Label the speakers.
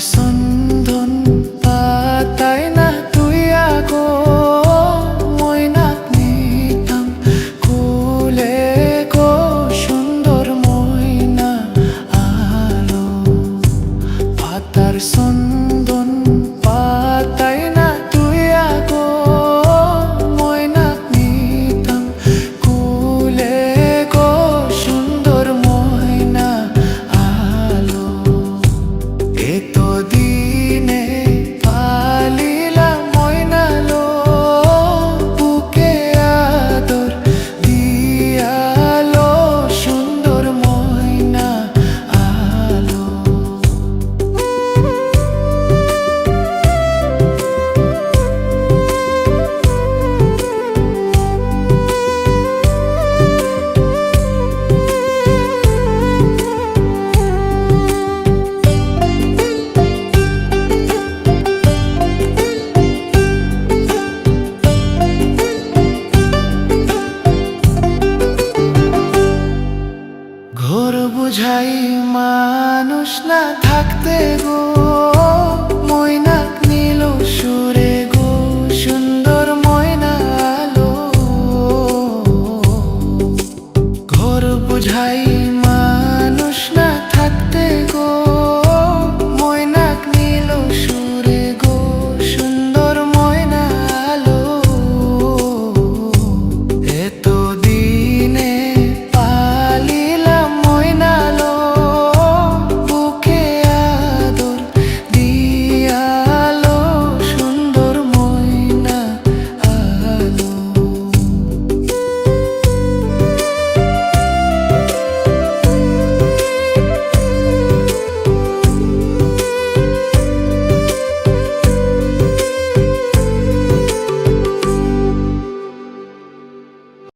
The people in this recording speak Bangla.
Speaker 1: সন্ধন পাতাই না তুই আগো নিতাম কুলে গো সুন্দর ময়না আলো। পাতার সন্ধন